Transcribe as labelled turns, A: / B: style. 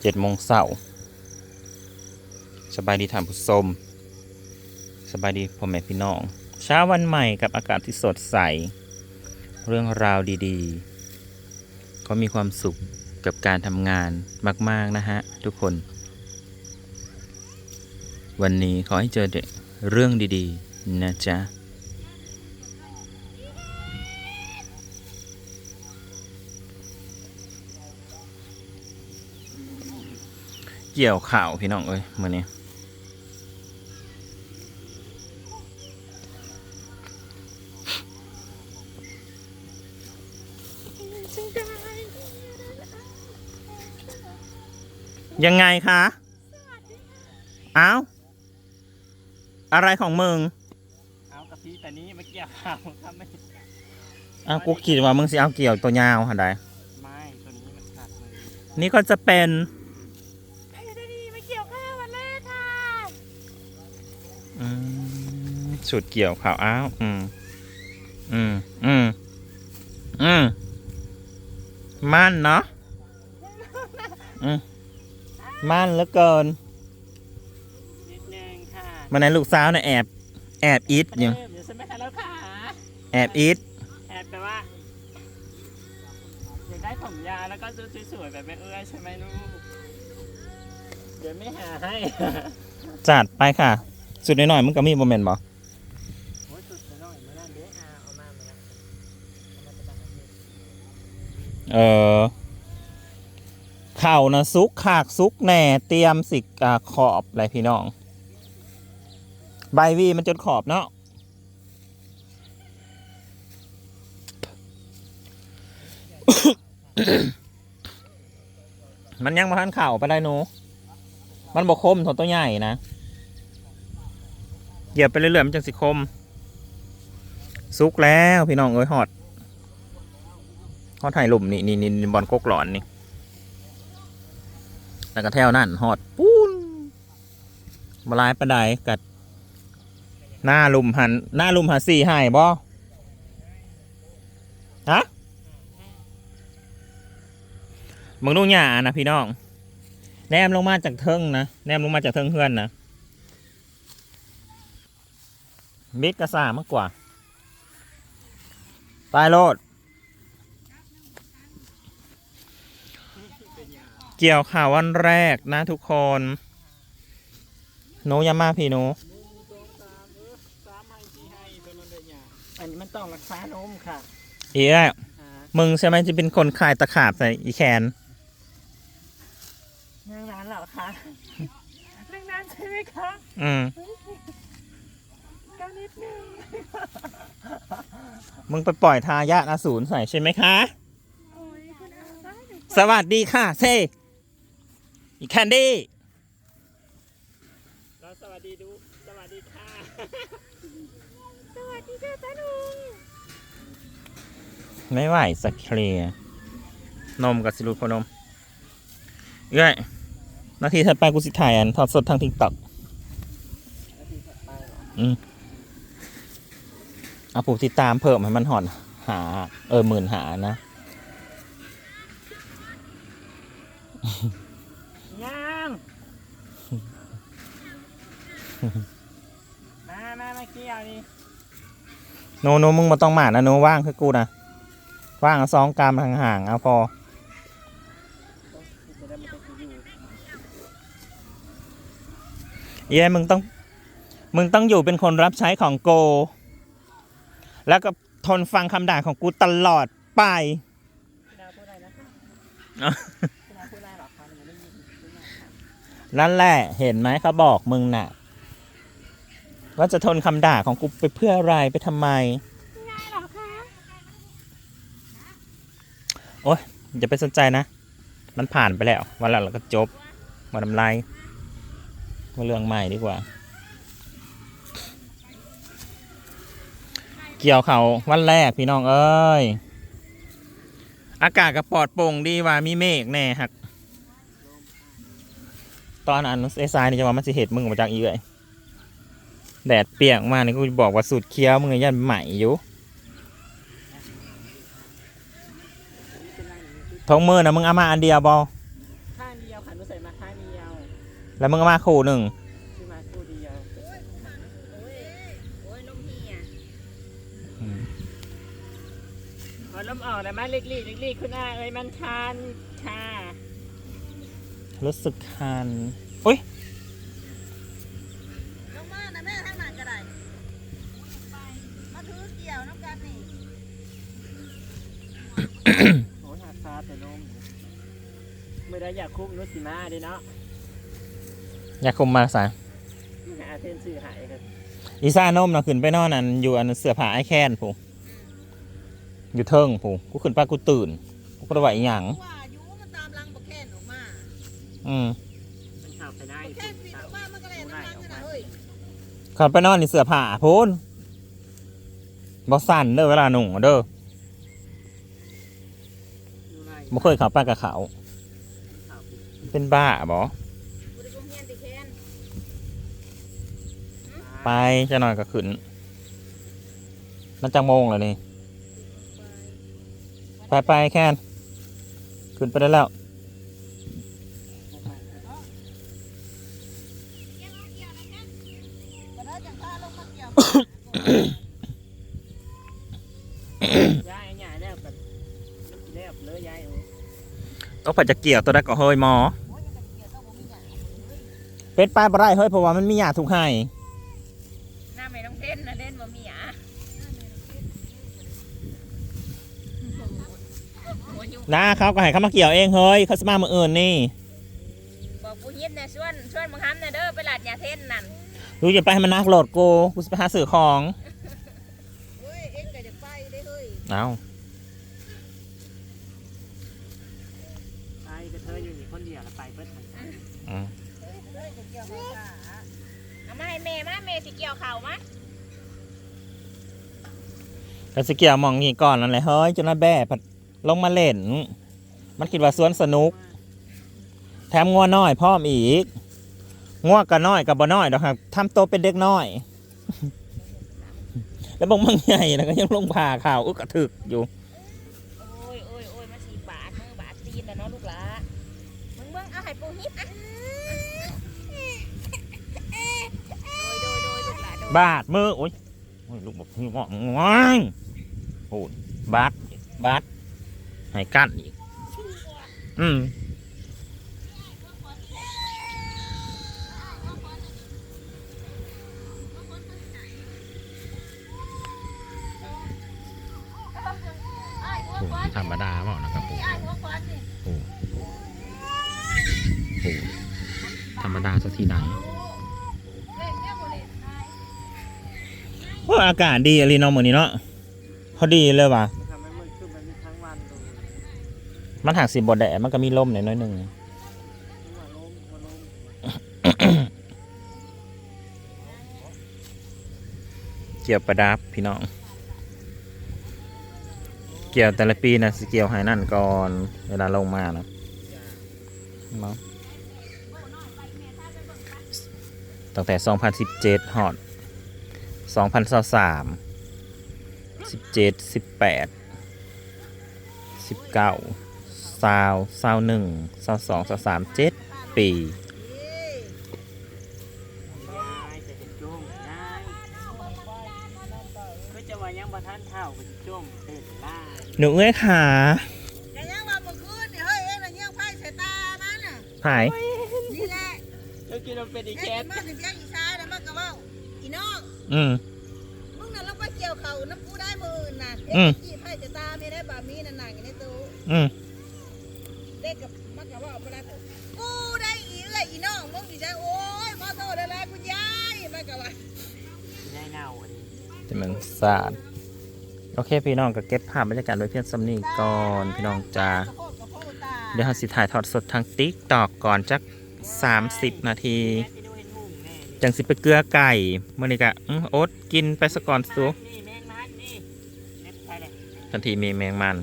A: เจ็ดโมงเช้าสบายดีท่านผู้ชมสบายดีพ่อแม่พี่น้องเช้าวันใหม่กับอากาศที่สดใส เรื่องราวดีๆก็มีความสุขกับการทำงานมาก ๆ นะฮะ ทุกคน วันนี้ขอให้เจอเรื่องดี ๆ นะจ๊ะ เกี่ยวข่าวพี่น้องเอ้ยมื่อนี้ยังไงคะอ้าวอะไรของมึง
B: เอากะทิแต่นี้มาเกี่ยวข้าวครับไม่
A: อ้าวกูคิดว่ามึงสิเอาเกี่ยวตัวยาวหันใด
B: ไม่ตัวนี้มันขาดมือ
A: นี่ก็จะเป็น
B: เพดนีมาเกี่ยวข้าววันแรกค่ะ
A: อืมสุดเกี่ยวข่าวอ้าว อืม อืม อืม อืม มั่นเนาะ อืม มั่นเหลือเกิน
B: นิดนึงค่ะ
A: มันในลูกสาวเนี่ยแอบ แอบอิดอยู่
B: เริ่มเดี๋ยวฉันไม่ทันแล้วค่ะ
A: แอบอิด
B: แอบแต่ว่าอยากได้ผมยาวแล้วก็ชุดสวยๆแบบแม่เอื้อยใช่ไหมลูก เดี๋ยวไม่หาให้
A: จัดไปค่ะ สุดน่อยๆมึงก็มีโมเมนต์บ่
B: โอ้ยสุดไปหน่อยมานั่นเอเอ
A: ข่านะซุกขากซุกแหน่เตรียมสิกอ่าขอบอะไรพี่น้อง ใบวีมันจนขอบเนาะมันยังมาทันเข่าไปได้หนู มันบกคมถอนตัวใหญ่นะ เหยียบไปเรื่อยๆมันจังสิคมซุกแล้วพี่น้องเอ้ยหอดฮอดไทยหลุมนี่นี่นี่บอลโกกหลอนนี่แล้วก็แถวนั่นฮอดปูนบลายประไดกัด หน้าลุมหัน หน้าลุมหันสี่ให้บ่ฮะมึงดูหยานะพี่น้องแนมลงมาจากเทิงนะแนมลงมาจากเทิงเพื่อนนะ บิ๊กกระซ่ามากกว่าตายโลด เกี่ยวข่าววันแรกนะทุกคนหนูอยามาพี่หนู
B: สามให้ที่ให้ตัวนั้นเลยเนี่ยอันนี้มันต้องรักษานมค่ะ
A: อีกแล้ว
B: อ่า
A: มึงใช่ไหมจะเป็นคนขายตะขาบใส่อีแคน
B: เรื่องนั้นเหรอคะเรื่องนั้นใช่ไหมคะ
A: อืม
B: ก็นิดนึง
A: มึงไปปล่อยทายาทอสูรใส่ใช่ไหมคะ
B: โอ้ยคุณอาได้หนึ่ง
A: สวัสดีค่ะเซอีแคนดี้
B: แล้วสวัสดีดู สวัสดีค่ะ
C: สวัสดีค่ะตาลุง
A: ไม่ไหวสักเคลียร์นมกับสิรุพนมเอ้ยนาทีถัดไปกูสิถ่ายอันทอดสดทางทิกตอกอืม เอาผู้ติดตามเพิ่มให้มันหอนหา เออหมื่นหานะ
B: ยังมามามาเกี่ยวนี่
A: โนโนมึงมาต้องมานะโนว่างคือกูนะว่างเอาสองกรัมห่างๆเอาพอ
B: จะได้ไม่ต้องอยู่
A: เย้มึงต้อง มึงต้องอยู่เป็นคนรับใช้ของโก แล้วก็ทนฟังคำด่าของกูตลอดไป
B: คุณอาพูดอะไรนะคะ
A: อะ
B: คุณอาพูดอะไรเหรอคะหนูไม่ได้ยินคุณอาค่ะ
A: นั่นแหละเห็นไหมเขาบอกมึงน่ะ ว่าจะทนคำด่าของกูไปเพื่ออะไรไปทำไม
C: ไงเหรอคะ
A: อย่าไปสนใจนะ มันผ่านไปแล้ว วันหลังเราก็จบมาทำไรมาเรื่องใหม่ดีกว่า กี่ยวเขาวันแรกพี่น้องเอ้ย อากาศก็ปลอดโปร่งดีว่ามีเมฆแน่ฮักตอนอ่านเอซายนี่จะว่ามันสิเหตุมึงมาจากอีเลยแดดเปรียกมานี่กูบอกว่าสูตรเคี้ยวมึงยันใหม่อยู่ท้องมือนะมึงเอามาอันเดียวบอ
B: ข้างเดียวค่ะหนูใส่
A: แล้วมึงก็มาคู่หนึ่ง
B: ที่มาคู่เดียว
C: โอ้ยโอ้ยนมเฮีย
A: อืม
B: พ อล้มออกแล้วมาเล็กๆเล็กๆคุณอาเอ้ยมันคันค่ะ
A: รู้สึกคันอุ้ย
C: ลงมานะแม่ทางนั้นก็ได้มาถือเกี่ยวน้ำกันนี่
B: โอ้ยหักคาแต่นมไม่ได้อยากคุ้มนุสิมาเดิเนาะ
A: อยากคุมมาสาย
B: หาเทนสื่อหายครับ
A: อีซ่านมนะขึ้นไปนอนอันอยู่อันเสื้อผ้าไอ้แค้นผู อยู่เทิงผูกูขึ้นไปกูตื่นกูก็ได้ไหวอหย่าง
C: ว่าอยู่มันตามรังบกแค้นออกมา
A: อืม
B: มันเข้าไปได้
C: บกแค้นปีนออกมามันก็เลยน้ำรังกันนะเฮ้ย
A: ขับไปนอนในเสื้อผ้าพูนบอสั่นเด้อเวลาหนุ่งเด้อบ่เคยเขับไปกับเขา เป็นบ้าบอ
C: บริกรเฮียนติแค้น
A: ไปจะนอนก็ขึ้นมันจังโมงแล้วนี่ ไปไปแค้นขึ้นไปได้แล้ว
C: ก็ได้จังพาลงมาเกี่ยว
B: ยายใหญ่แล้วแบบแล้วเลยยายเอ้ย
A: ต้องไปจะเกี่ยวตัวได้ก็เฮ้ยหมอ
C: โอ้ยยังกันเกี่ยวต้องบ่มีหยังเฮ้ย
A: เป็ดปลาบ่ได้เฮ้ยเพราะว่ามันมีหยาทุกให้
C: หน้าไม่ต้องเต้นนะเล่นบ่มีหยังโอ้ยอยู่
A: นะเขาก็ให้เขามาเกี่ยวเองเฮ้ยเขาสมามืออื่นนี่
C: บอกผู้เฮ็ดน่ะชวนชวนบังคับน่ะเด้อไปลาดยาเทนนั่น
A: รู้จะไปให้มันนักโหลดกูกูจะไปหาสื่อของ
C: เฮ้ยเอ็งก็จะไปได้เฮ้ย
A: เอา
B: ไปกับเธออยู่นี่คนเดียวแล้วไปเบิดทันที
A: อืม
C: เฮ้ยเฮ้ยจะเกี่ยวข้าวขาเอามาให้แม่มาแม่สิเกี่ยวข้าวมา
A: ก็จะเกี่ยวหมองนี่ก่อนนั่นแหละเฮ้ยจนน่าแบ่ผัด ลงมาเล่น มันคิดว่าสวนสนุก แถมงัวน้อยพร้อมอีกงัวก็น้อยกับบ่น้อยดอกครับทำโตวเป็นเด็กน้อย แล้วบางมังใหญ่นะก็ยังลงผ่าข่าวอึกกระถึกอยู่
C: โอ้ยโอ้ยโอ้ยมาสีบาทมือบาทตีนแล้วเนาะลูกหลามึงเบิ่งเอาให้ปูฮิปอะโดยโดยโดยลูกหลาโดย
A: บาดมือโอ้ยโอ้ยลูกบอกนี่งองว้ายโอ้ยบาดบาด ให้กั้นอีก อืมธรรมดาเปล่านะครับผม
C: อ้ายหัวควันนี่
A: โอ้โหธรรมดาสักทีไหน
C: เล่นแม่บ่เล่นนาย
A: ว่าอากาศดีอะไรเนาะเหมือนนี้เนาะพอดีเลยว่ะ
B: มัน
A: หักสิบดแดดมันก็มีลมหน่อยน้อยหนึ่งเกี่ยวประดับพี่น้อง เกี่ยวแต่ละปีนะสเกี่ยวหายนั่นก่อนเวลาลงมานะเนาตั้งแต่ 2017ฮอด 2023 17 18 19 20 21 22 23 7ปี
B: ยายจะเห็นจุ่มยายก็จะว่ายังบ่ทันเท่าเป็นจุ่มเต้นล่า
A: หนูเอ้ยขา
C: แกยังว่าเมื่อคืนนี่เฮ้ยเอ็งน่ะยังไพ่ใส่ตามันน่ะ
A: ผาย
C: นี่แหละ
B: เมื่อกี้เราเป็นอี
C: เอ็
B: แค
C: ง
B: ท
C: มาถึงเสียงอีสานน่ะมันก็เว้าอีน้อง
A: อืม
C: มึงน่ะเราไปเกี่ยวเขาน้ำกูได้มืออื่ นน่ะ
A: อื
C: เอ็ง
A: ม
C: กี่ไพ่ใส่ตาไม่ได้บะมีนั่นน่ะอยู่ในตู้
A: อืม
C: เด็กกับมันก็เว่าเวลากูได้อีเอ้ยอีน้องมึงดีใจโอ้ยขอโทษอะไรคุณยายมันก็ว่า
B: ได้เงาอันนี้
A: จะเหมือนสาดโอเคพี่น้องก็เก็บภาพบรรยากาศไว้เพียงสำนีก่อนพี่น้องจ้า
C: กระโพดกระโพดตา
A: เดี๋ยวเราสิถ่ายทอดสดทางติ๊กตอกก่อนจัก30 นาที
B: แม่ที่ดูเห็นหุ่งแน่
A: จังสิไปเกลือไก่เมื่อนี้ก็อื้อโอ๊ตกินไปสะก่อนสู
B: นี่แมงมันนี่เน็ตใช่เลย
A: ทันทีมีแมงมัน